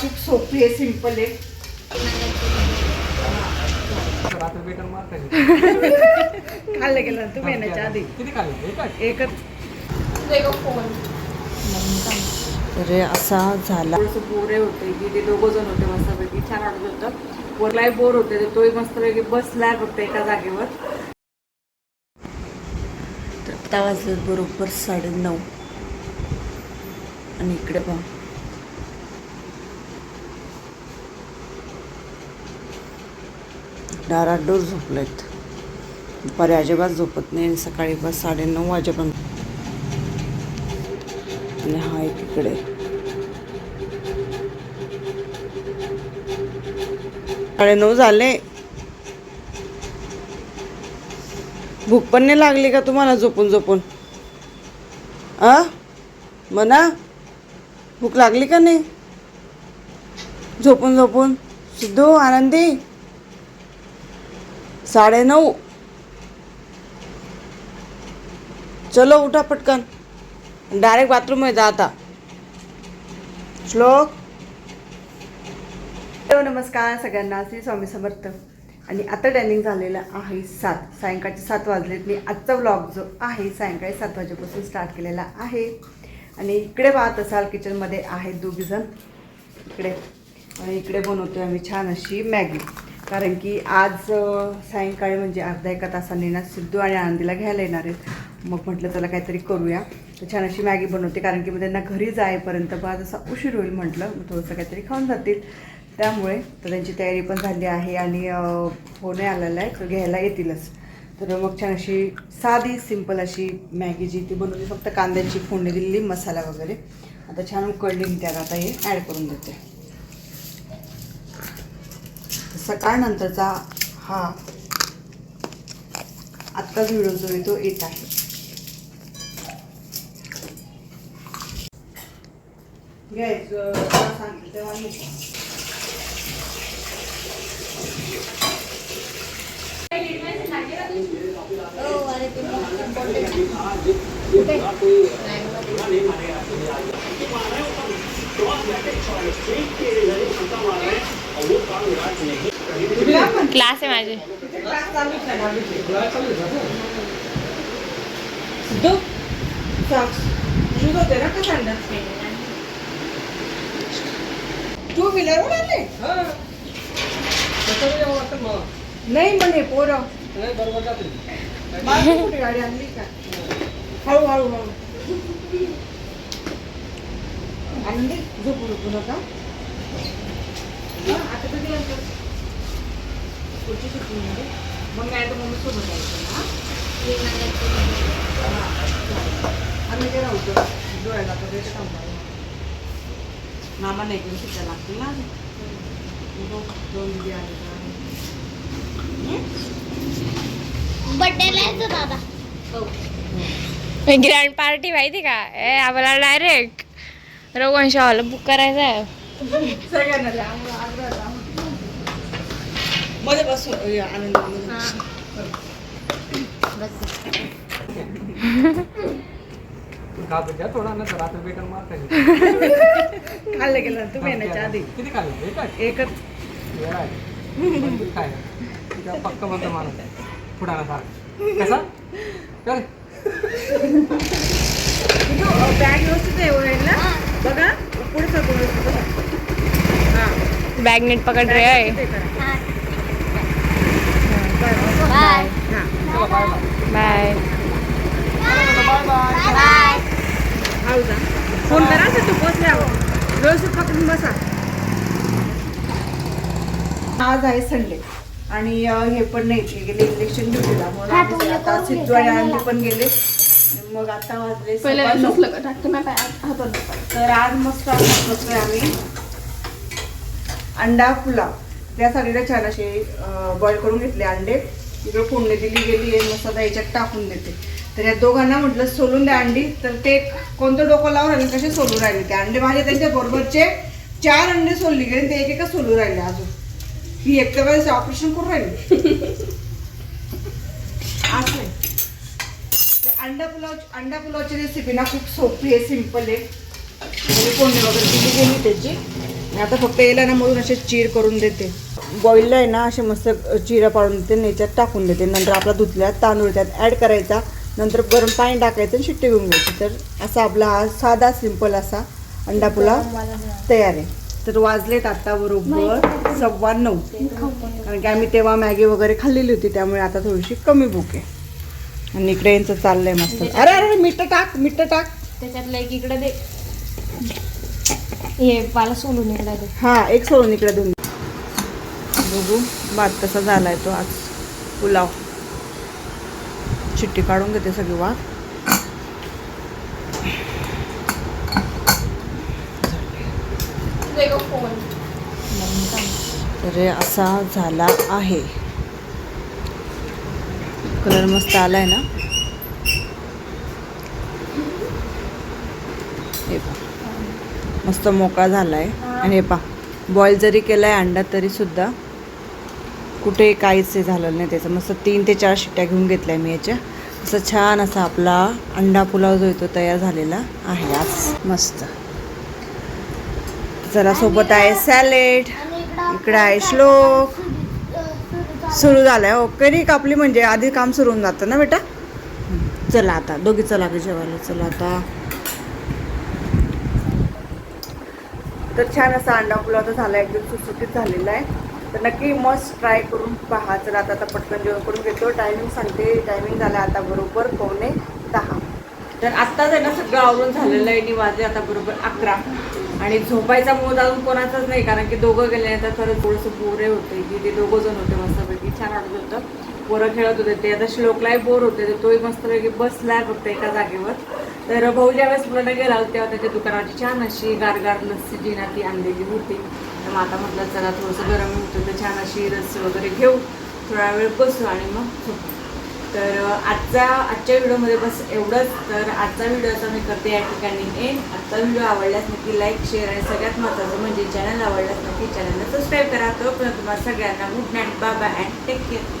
खूप सोपी आहे सिंपल आहे. रात्री बेटर मारता खाल्लं गेलं तुम्ही येण्याच्या आधी. किती खाल्ले? एकच. तर असा झाला. थोडंसं बोरे होते की ते दोघं जण होते मस्तपैकी. छान वाटत होतं. वरलाही बोर होते तर तोही मस्तपैकी बसलाय फक्त एका जागेवर. तर आता वाजले बरोबर साडेनऊ. आणि इकडे पहा. डाराडोर झोपलेत. दुपारी अजिबात झोपत नाही. आणि सकाळी बस साडेनऊ वाजेपर्यंत. आणि हा एक इकडे. साडेनऊ झाले. भूक पण नाही लागली का तुम्हाला झोपून झोपून? आ? म्हणा भूक लागली का नाही? झोपून झोपून. सिद्धू आनंदी? साडेनऊ. चलो उठा पटकन. डायरेक्ट बाथरूम जा आता. श्लोक? हॅलो नमस्कार सगळ्यांना. श्री स्वामी समर्थ. आणि आता टायमिंग झालेलं आहे सात. सायंकाळचे सात वाजलेत. मी आजचा व्लॉग जो आहे सायंकाळी सात वाजेपासून स्टार्ट केलेला आहे. आणि इकडे पाहत असाल किचनमध्ये आहे दोघीजण. इकडे. आणि इकडे बनवतो आम्ही छान अशी मॅगी. कारण की आज सायंकाळी म्हणजे अर्धा एका तासाने ना सिद्धू आणि आनंदीला घ्यायला येणार आहेत. मग म्हटलं त्याला काहीतरी करूया. तर छान अशी मॅगी बनवते कारण की मग त्यांना घरी जाईपर्यंत बा जसा उशीर होईल म्हटलं. मग थोडंसं काहीतरी खाऊन जातील. त्यामुळे तर त्यांची तयारी पण झाली आहे आणि फोन आलेला आहे तर घ्यायला येतीलच. तर मग छान अशी साधी सिंपल अशी मॅगी जी ती बनवली फक्त कांद्याची फोडणी दिलेली मसाला वगैरे. आता छान उकळली मी त्याला. आता हे ॲड करून देते. सकाळनंतरचा हा आत्ताच व्हिडिओ जो आहे तो येत आहे. घ्यायचं सांगितलं तेव्हा क्लास आहे माझे. चालू ना टू व्हीलर आले नाही म्हणे पोरं. बरोबर माझी कुठे गाडी आणली का? हळू हळू. हळू आणली? झोपू झोपू नका. आता कधी आणतो? पुढची सुट्टी म्हणजे? मग मी आता मम्मी सोबत यायचं ना? आम्ही ते राहतो डोळ्याला तर त्याचं काम करायला. मामा नाही घेऊन सुट्ट्या लागतील ना दोन दिदी आले दादा ग्रँड पार्टी माहिती का? ए आम्हाला डायरेक्ट रघुवंश हॉल बुक करायचं आहे. सगळ्यांना द्या आम्हाला आग्रह द्या. मध्ये बसू अय, आनंद खा घ्या थोडा ना रात्री बेटर मारता खाल्लं गेलं आधी किती खाल्ले एकच पक्क फुटाणा कसा कर बॅग व्यवस्थित आहे बघा. हा बॅग नीट पकड रे आहे bye bye bye bye bye हळू जा फोन करा तू पोचल्यावर व्यवस्थित पकडून बसा आज आहे संडे आणि हे पण नाही गेले इलेक्शन ड्युटीला हा, तुम्ही आता सिद्धू आणि. आंटी पण गेले मग आता वाजले. तर आज मस्त बसलोय आम्ही अंडा पुलाव त्यासाठी ना छान असे बॉईल करून घेतले अंडे इकडं फोडणी दिली गेली आहे मग आता याच्यात टाकून देते. तर या दोघांना म्हटलं सोलून द्या अंडी. तर ते कोणतं डोकं लावून राहिले कसे सोलून राहिले? ते अंडे माझे त्यांच्या बरोबरचे चार अंडे सोलली गेले ते एक एकच सोलून राहिले अजून. ही एक वेळेस ऑपरेशन करून राहिली. असं आहे. तर अंडा पुलाव अंडा पुलावची रेसिपी ना खूप सोपी आहे सिंपल आहे. म्हणजे कोणी वगैरे दिली गेली त्याची. आता फक्त याला ना मधून असे चीर करून देते. बॉईलला आहे ना असे मस्त चिरा पाडून देते आणि याच्यात टाकून देते. नंतर आपला धुतल्या तांदूळ त्यात ॲड करायचा. नंतर गरम पाणी टाकायचं आणि शिट्टी घेऊन घ्यायची. तर असा आपला हा साधा सिंपल असा अंडा पुलाव तयार आहे. तर वाजलेत आता बरोबर सव्वा नऊ. कारण की आम्ही तेव्हा मॅगी वगैरे खाल्लेली होती त्यामुळे आता थोडीशी कमी भूक आहे. आणि इकडे यांचं चाललंय मस्त. अरे अरे मिठं टाक मिठं टाक. त्याच्यातलं एक इकडे दे. हे मला सोलून इकडे दे हा एक सोडून इकडे दोन. बघू. भात कसा झालाय तो आज? पुलाव. चिट्टी काढून घेते सगळी तर हे असा झाला आहे. कलर मस्त आलाय ना? हे मस्त मोकळा आहे आणि हे पहा बॉईल जरी केलाय अंडा तरीसुद्धा कुठे काहीच हे झालं नाही त्याचं. मस्त तीन ते चार शिट्ट्या घेऊन घेतल्या मी याच्या. असं छान असा आपला अंडा पुलाव जो आहे तो तयार झालेला आहे आज. मस्त. जरा सोबत आहे सॅलेड इकडं आहे श्लोक. सुरू झालाय ओके हो. नाही कापली म्हणजे आधी काम सुरू होऊन जातं ना बेटा? चला आता दोघी चला की जेवायला. चला आता. तर छान असा अंडा पुलाव तर झाला एकदम सुटसुटीत झालेला आहे. तर नक्की मस्त ट्राय करून पहा. चला आता आता पटकन जेवण करून घेतो. टायमिंग सांगते. टायमिंग झाला आता बरोबर पावणे दहा. तर आत्ताच आहे ना सगळं आवरून झालेलं आहे. आणि वाजले आता बरोबर अकरा. आणि झोपायचा मूड अजून कोणाचाच नाही कारण की दोघं गेले तर खरंच थोडंसं बोरे होते. की ते दोघं जण होते मस्तपैकी. छान वाटत होतं. पोरं खेळत होते. ते आता श्लोकलाही बोर होते. तोही मस्तपैकी बसलाय फक्त एका जागेवर. तर भाऊ ज्या वेळेस मुलांना गेला होता तेव्हा त्याच्या दुकानाची छान अशी गारगार लस्सी जी ना ती आणलेली होती. तर मग आता म्हटलं चला थोडंसं गरम होतं तर छान अशी रस्सी वगैरे घेऊ. थोडा वेळ बसू आणि मग झोपू. तर आजचा आजच्या व्हिडिओमध्ये बस एवढंच. तर आजचा व्हिडिओ आता मी करते या ठिकाणी एन आजचा व्हिडिओ आवडल्यास नक्की लाईक शेअर आणि सगळ्यात महत्त्वाचं म्हणजे चॅनल आवडल्यास नक्की चॅनलला सबस्क्राईब करा. तोपर्यंत तुम्हाला सगळ्यांना good night bye bye and take care